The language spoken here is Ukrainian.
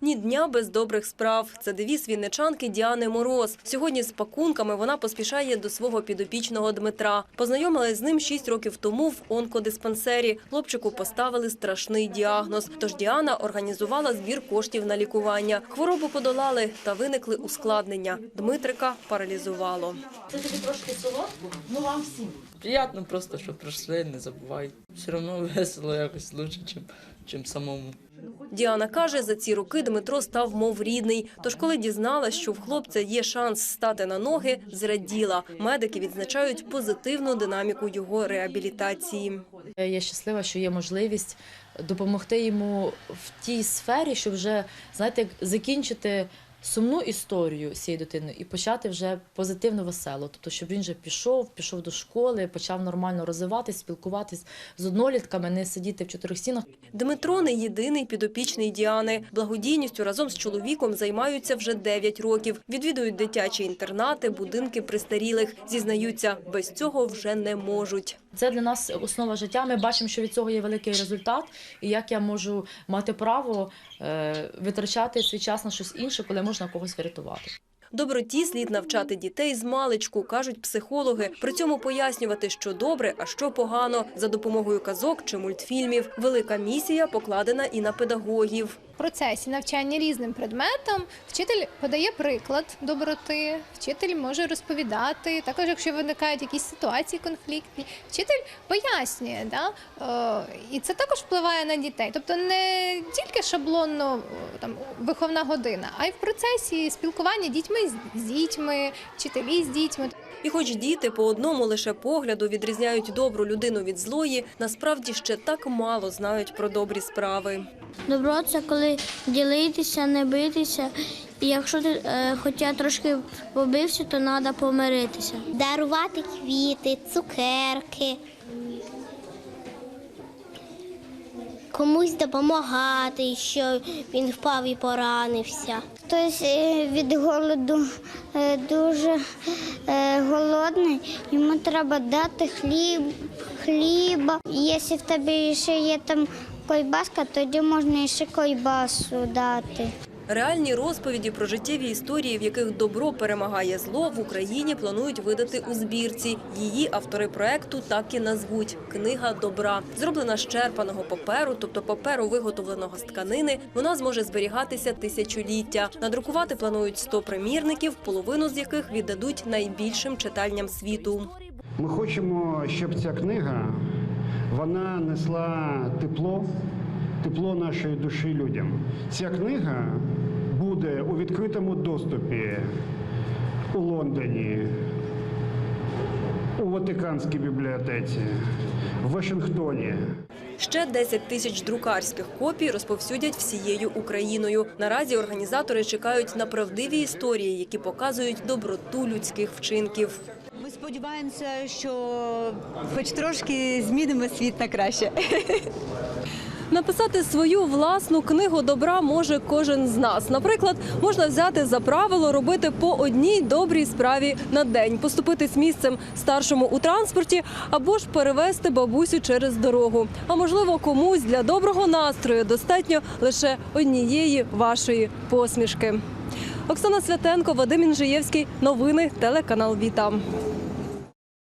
Ні дня без добрих справ. Це девіз вінничанки Діани Мороз. Сьогодні з пакунками вона поспішає до свого підопічного Дмитра. Познайомилась з ним шість років тому в онкодиспансері. Хлопчику поставили страшний діагноз. Тож Діана організувала збір коштів на лікування. Хворобу подолали та виникли ускладнення. Дмитрика паралізувало. Це тобі трошки солодко? Ну вам всім. Приятно просто, що прийшли, не забувай. Все одно весело якось лучше, чим, чим самому. Діана каже, за ці роки Дмитро став мов рідний. Тож, коли дізналась, що в хлопця є шанс стати на ноги, зраділа. Медики відзначають позитивну динаміку його реабілітації. Я щаслива, що є можливість допомогти йому в тій сфері, щоб вже знаєте, закінчити сумну історію з цією дитиною і почати вже позитивно весело. Тобто, щоб він вже пішов, пішов до школи, почав нормально розвиватись, спілкуватись з однолітками, не сидіти в чотирьох стінах. Дмитро не єдиний підопічний Діани. Благодійністю разом з чоловіком займаються вже 9 років. Відвідують дитячі інтернати, будинки престарілих. Зізнаються, без цього вже не можуть. Це для нас основа життя. Ми бачимо, що від цього є великий результат, і як я можу мати право е, витрачати свій час на щось інше, коли можна когось врятувати. Доброті слід навчати дітей з маличку, кажуть психологи. При цьому пояснювати, що добре, а що погано, за допомогою казок чи мультфільмів. Велика місія покладена і на педагогів. В процесі навчання різним предметам вчитель подає приклад доброти, вчитель може розповідати. Також, якщо виникають якісь ситуації конфліктні, вчитель пояснює, да? Е, і це також впливає на дітей. Тобто не тільки шаблонно е, там виховна година, а й в процесі спілкування дітьми з- з дітьми, вчителі з дітьми. І хоч діти по одному лише погляду відрізняють добру людину від злої, насправді ще так мало знають про добрі справи. Добро це коли ділитися, не битися. І якщо ти е, хоча трошки побився, то треба помиритися. Дарувати квіти, цукерки. Комусь допомагати, що він впав і поранився. Хтось е, від голоду е, дуже е, голодний, йому треба дати хліб, хліба. Якщо в тебе ще є там койбаска, тоді можна ще койбасу дати. Реальні розповіді про життєві історії, в яких добро перемагає зло, в Україні планують видати у збірці. Її автори проекту так і назвуть Книга добра. Зроблена з черпаного паперу, тобто паперу, виготовленого з тканини, вона зможе зберігатися тисячоліття. Надрукувати планують 100 примірників, половину з яких віддадуть найбільшим читальням світу. Ми хочемо, щоб ця книга вона несла тепло, тепло нашої душі людям. Ця книга буде у відкритому доступі у Лондоні, у Ватиканській бібліотеці, в Вашингтоні. Ще 10 тисяч друкарських копій розповсюдять всією Україною. Наразі організатори чекають на правдиві історії, які показують доброту людських вчинків. Ми сподіваємося, що хоч трошки змінимо світ на краще. Написати свою власну книгу добра може кожен з нас. Наприклад, можна взяти за правило робити по одній добрій справі на день, поступитись місцем старшому у транспорті або ж перевезти бабусю через дорогу. А можливо, комусь для доброго настрою достатньо лише однієї вашої посмішки. Оксана Святенко, Вадим Інжиєвський. Новини телеканал Віта.